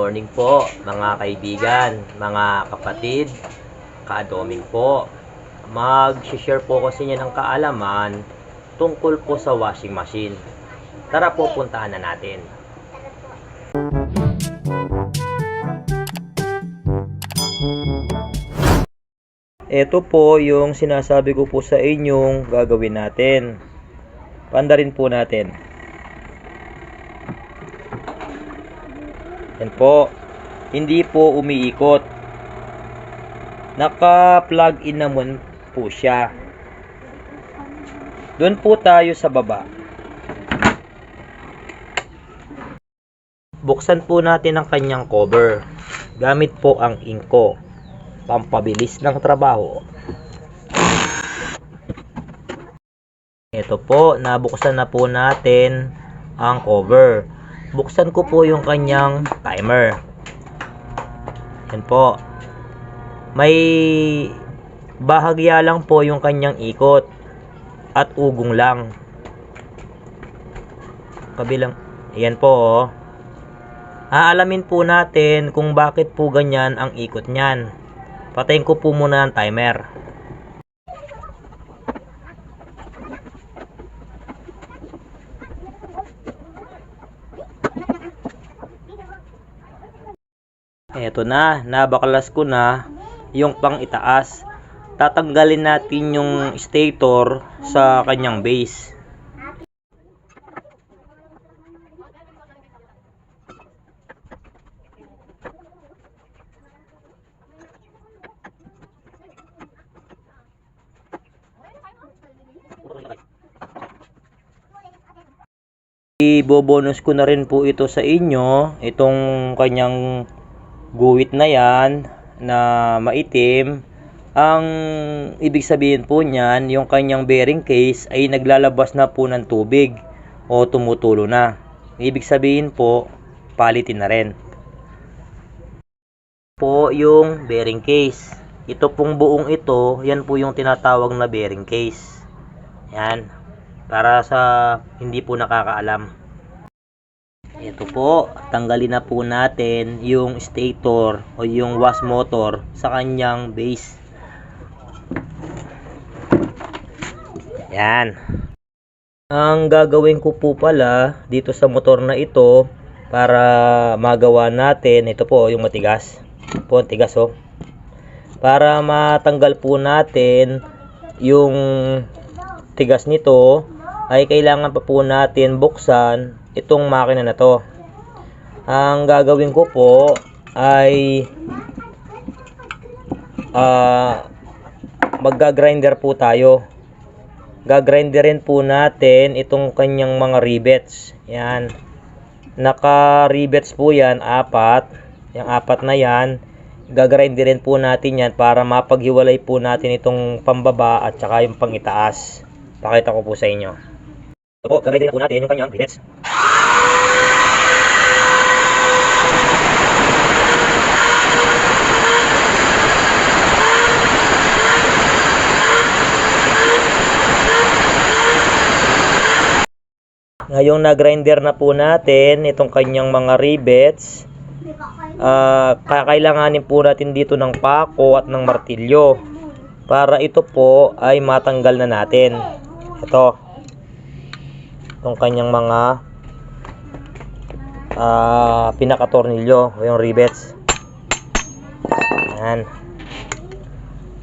morning po mga kaibigan, mga kapatid, ka-adoming po. Mag-share po ko sa inyo ng kaalaman tungkol po sa washing machine. Tara po puntahan na natin. Ito po yung sinasabi ko po sa inyong gagawin natin. Pandarin po natin. Yan po. Hindi po umiikot. Naka-plug in naman po siya. Doon po tayo sa baba. Buksan po natin ang kanyang cover. Gamit po ang inko. Pampabilis ng trabaho. Ito po, nabuksan na po natin ang cover. Buksan ko po yung kanyang timer. Yan po. May bahagya lang po yung kanyang ikot at ugong lang. Kabilang, yan po oh. Aalamin po natin kung bakit po ganyan ang ikot niyan. Patayin ko po muna ang timer. Eto na, nabaklas ko na yung pang itaas. Tatanggalin natin yung stator sa kanyang base. Ibobonus ko na rin po ito sa inyo, itong kanyang guwit na yan na maitim. Ang ibig sabihin po niyan, yung kanyang bearing case ay naglalabas na po ng tubig o tumutulo na. Ibig sabihin po, palitin na rin. Po yung bearing case. Ito pong buong ito, yan po yung tinatawag na bearing case. Yan. Para sa hindi po nakakaalam. Ito po, tanggalin na po natin yung stator o yung wash motor sa kanyang base. Yan. Ang gagawin ko po pala dito sa motor na ito para magawa natin, ito po yung matigas. Po tigas oh. Para matanggal po natin yung tigas nito ay kailangan pa po natin buksan itong makina na to. Ang gagawin ko po ay uh, magga-grinder po tayo. Gagrinderin po natin itong kanyang mga rivets. Yan. Naka-rivets po yan, apat. Yung apat na yan. Gagrinderin po natin yan para mapaghiwalay po natin itong pambaba at saka yung pangitaas. Pakita ko po sa inyo. Ito po, gagawin po natin yung kanyang rivets. Ngayong na-grinder na po natin itong kanyang mga rivets, uh, kakailanganin po natin dito ng pako at ng martilyo para ito po ay matanggal na natin. Ito. Itong kanyang mga uh, pinakatornilyo o yung rivets. Yan.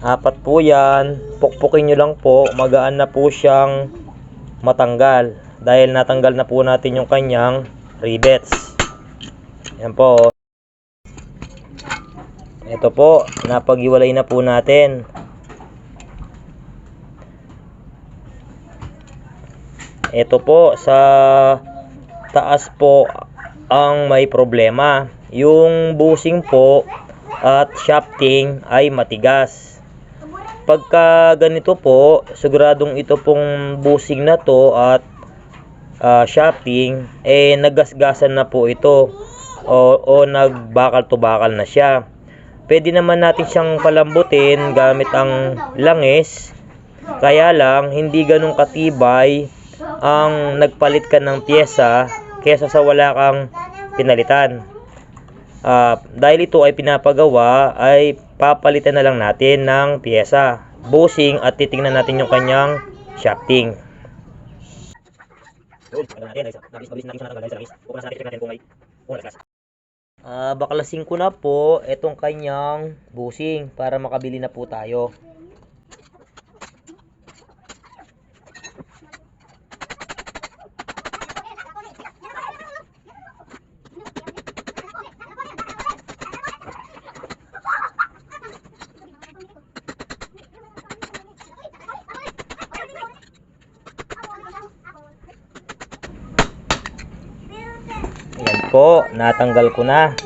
Apat po yan. Pukpukin nyo lang po. Magaan na po siyang matanggal. Dahil natanggal na po natin yung kanyang rivets. Yan po. Ito po. Napaghiwalay na po natin. Ito po sa taas po ang may problema. Yung bushing po at shafting ay matigas. Pagka ganito po, siguradong ito pong bushing na to at uh, shafting, eh nagasgasan na po ito o, o nagbakal to bakal na siya. Pwede naman natin siyang palambutin gamit ang langis. Kaya lang, hindi ganun katibay ang nagpalit ka ng pyesa kesa sa wala kang pinalitan. Ah, dahil ito ay pinapagawa, ay papalitan na lang natin ng pyesa, bushing at titingnan natin yung kanyang shafting. Ah, baklasin ko na po itong kanyang bushing para makabili na po tayo. Ayan po, natanggal ko na.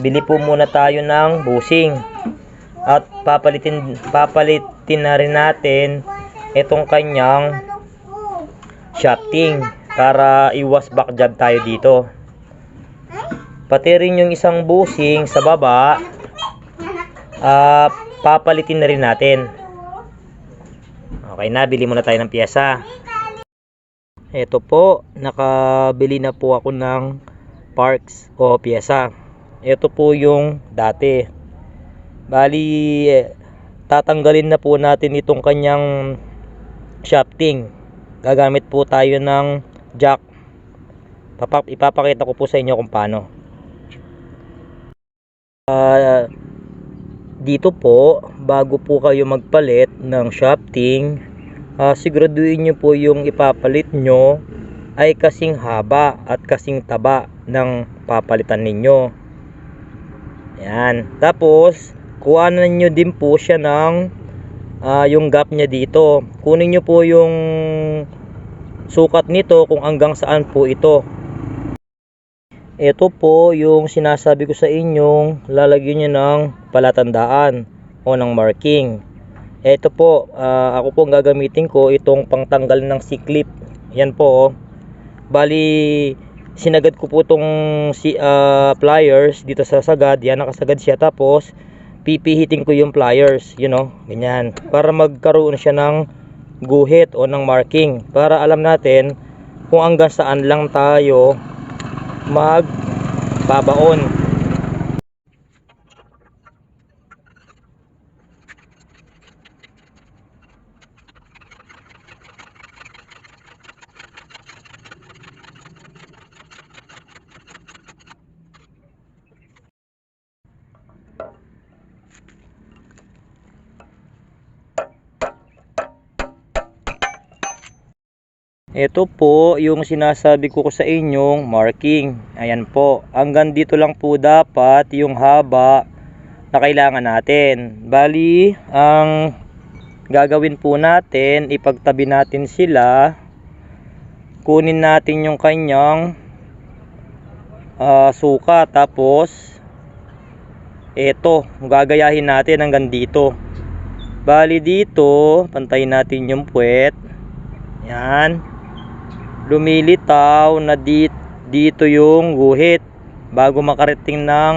Bili po muna tayo ng bushing. At papalitin, papalitin na rin natin itong kanyang shafting para iwas back jab tayo dito. Pati rin yung isang bushing sa baba, ah, papalitin na rin natin. Okay na, bili muna tayo ng pyesa. Ito po, nakabili na po ako ng parts o pyesa. Ito po yung dati. Bali, eh, tatanggalin na po natin itong kanyang shafting. Gagamit po tayo ng jack. Papak ipapakita ko po sa inyo kung paano. Ah, dito po, bago po kayo magpalit ng shafting, ah, siguraduhin nyo po yung ipapalit nyo ay kasing haba at kasing taba ng papalitan ninyo. Yan. Tapos, kuhanan nyo din po siya ng ah, yung gap niya dito. Kunin nyo po yung sukat nito kung hanggang saan po ito. Ito po yung sinasabi ko sa inyong lalagyan nyo ng palatandaan o ng marking. Ito po, ah, ako po gagamitin ko itong pangtanggal ng C-clip. Yan po. Oh. Bali, sinagad ko po itong si, ah, pliers dito sa sagad. Yan, nakasagad siya. Tapos, pipihitin ko yung pliers. You know, ganyan. Para magkaroon siya ng guhit o ng marking. Para alam natin kung hanggang saan lang tayo magbabaon. Ito po yung sinasabi ko sa inyong marking. Ayan po. Hanggang dito lang po dapat yung haba na kailangan natin. Bali, ang gagawin po natin, ipagtabi natin sila. Kunin natin yung kanyang ah, suka. Tapos, ito, gagayahin natin hanggang dito. Bali dito, pantayin natin yung puwet. Yan lumilitaw na di, dito yung guhit bago makarating ng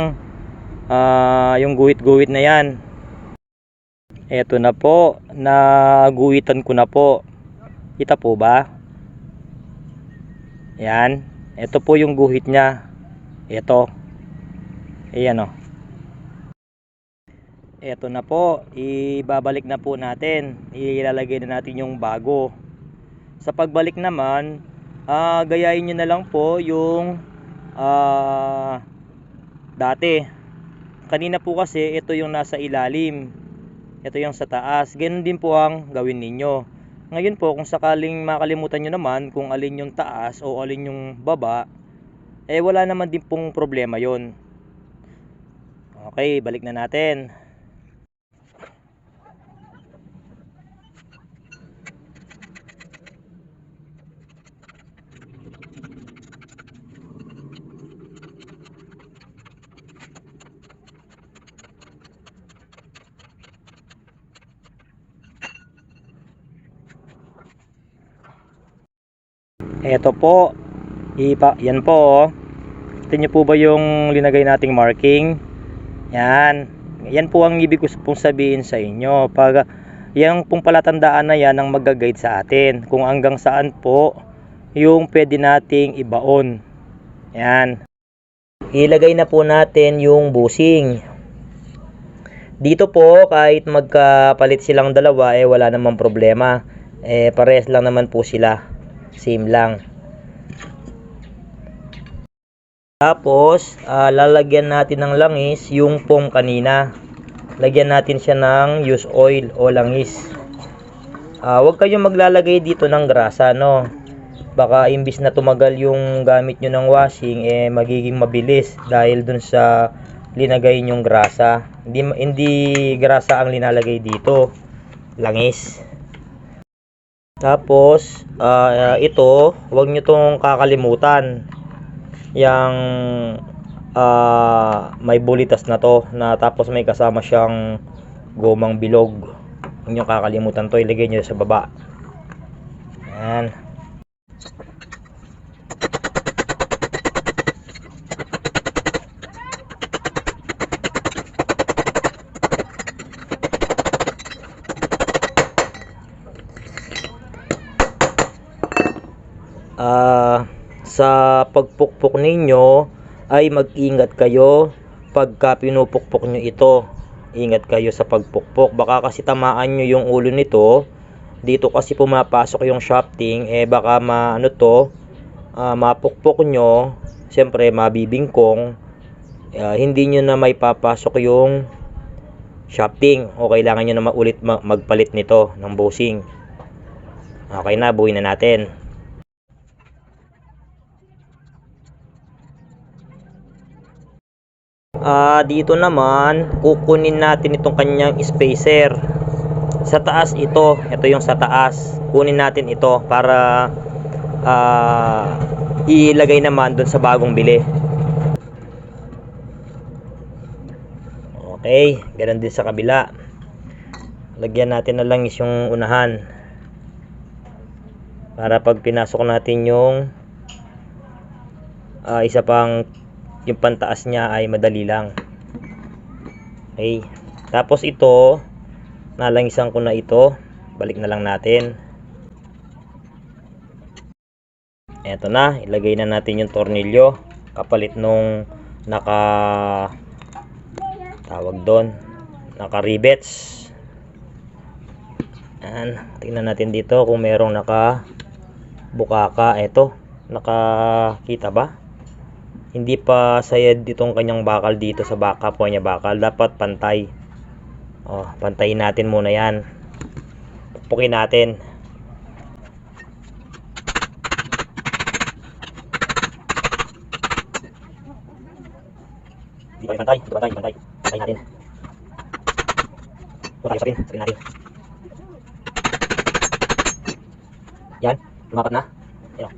ah, yung guhit-guhit na yan. Eto na po, naguhitan ko na po. Kita po ba? Yan. Ito po yung guhit niya. Ito. Ayan o. Ito na po. Ibabalik na po natin. Ilalagay na natin yung bago. Sa pagbalik naman, ah gayahin nyo na lang po yung ah dati. Kanina po kasi ito yung nasa ilalim. Ito yung sa taas. Ganun din po ang gawin ninyo. Ngayon po kung sakaling makalimutan nyo naman kung alin yung taas o alin yung baba eh wala naman din pong problema yon okay balik na natin Eto po. Ipa, yan po. oh. Kita niyo po ba yung linagay nating marking? Yan. Yan po ang ibig ko pong sabihin sa inyo. Pag yan pong palatandaan na yan ang mag-guide sa atin. Kung hanggang saan po yung pwede nating ibaon. Yan. ilagay na po natin yung busing. Dito po, kahit magkapalit silang dalawa, eh wala namang problema. Eh, parehas lang naman po sila. Same lang. Tapos, ah, lalagyan natin ng langis yung foam kanina. Lagyan natin siya ng use oil o langis. Ah, huwag kayong maglalagay dito ng grasa, no? Baka imbis na tumagal yung gamit nyo ng washing, eh magiging mabilis dahil dun sa linagay nyong grasa. Hindi, hindi grasa ang linalagay dito. Langis. Tapos, ah, ito, huwag nyo tong kakalimutan. Yang ah, may bulitas na to na tapos may kasama siyang gomang bilog. Huwag nyo kakalimutan to, ilagay nyo sa baba. Ayan. Sa pagpukpok ninyo ay mag-ingat kayo pagka pinupukpok nyo ito. Ingat kayo sa pagpukpok. Baka kasi tamaan nyo yung ulo nito. Dito kasi pumapasok yung shafting. Eh baka ma, ano to, ah, mapukpok nyo. Siyempre mabibingkong. Ah, hindi nyo na may papasok yung shafting. O kailangan nyo na maulit ma- magpalit nito ng bushing. Okay na, buuin na natin. Ah, dito naman, kukunin natin itong kanyang spacer. Sa taas ito, ito yung sa taas. Kunin natin ito para ah, ilagay naman doon sa bagong bili. Okay, ganun din sa kabila. Lagyan natin na lang yung unahan. Para pag pinasok natin yung ah, isa pang yung pantaas niya ay madali lang. Okay. Tapos ito, nalangisan ko na ito. Balik na lang natin. Eto na, ilagay na natin yung tornilyo. Kapalit nung naka tawag doon, naka rivets. Yan, tingnan natin dito kung merong naka bukaka. Eto, nakakita ba? Hindi pa sayad itong kanyang bakal dito sa baka po niya bakal. Dapat pantay. Oh, pantayin natin muna yan. Pupukin natin. Pa pantay hindi pantay pantay. Pantayin natin. Wala tayo natin. Yan lumapat na. Ayan.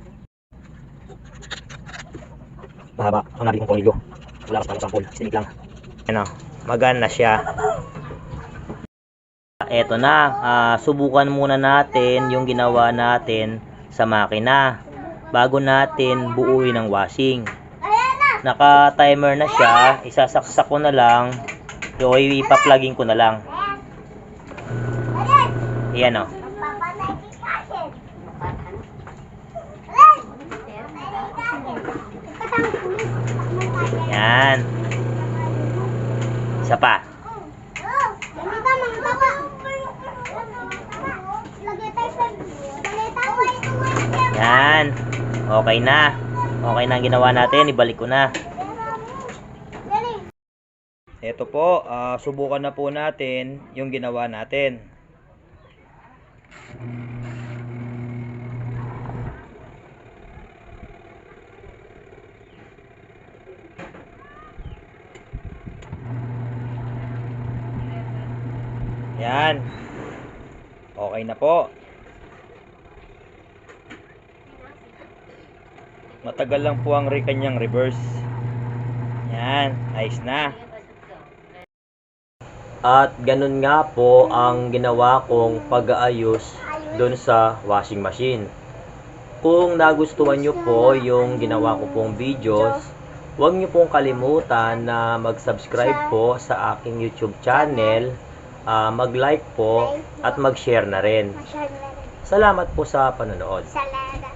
Mahaba ang nabi kong tornilyo wala kasi tayo sample. Sinit lang. Ano magana siya. Eto na ah, subukan muna natin yung ginawa natin sa makina bago natin buuin ang washing. Naka timer na siya isasaksak ko na lang o ipaplugin ko na lang. Yan o yan isa pa Yan. Okay na. Okay na ang ginawa natin. Ibalik ko na. Ito po, ah, subukan na po natin yung ginawa natin. Yan. Okay na po. Matagal lang po ang kanyang reverse. Yan, nice na. At ganun nga po ang ginawa kong pag-aayos doon sa washing machine. Kung nagustuhan nyo po yung ginawa ko pong videos, huwag nyo pong kalimutan na mag-subscribe po sa aking YouTube channel, ah, mag-like po at mag-share na rin. Salamat po sa panonood. Salamat.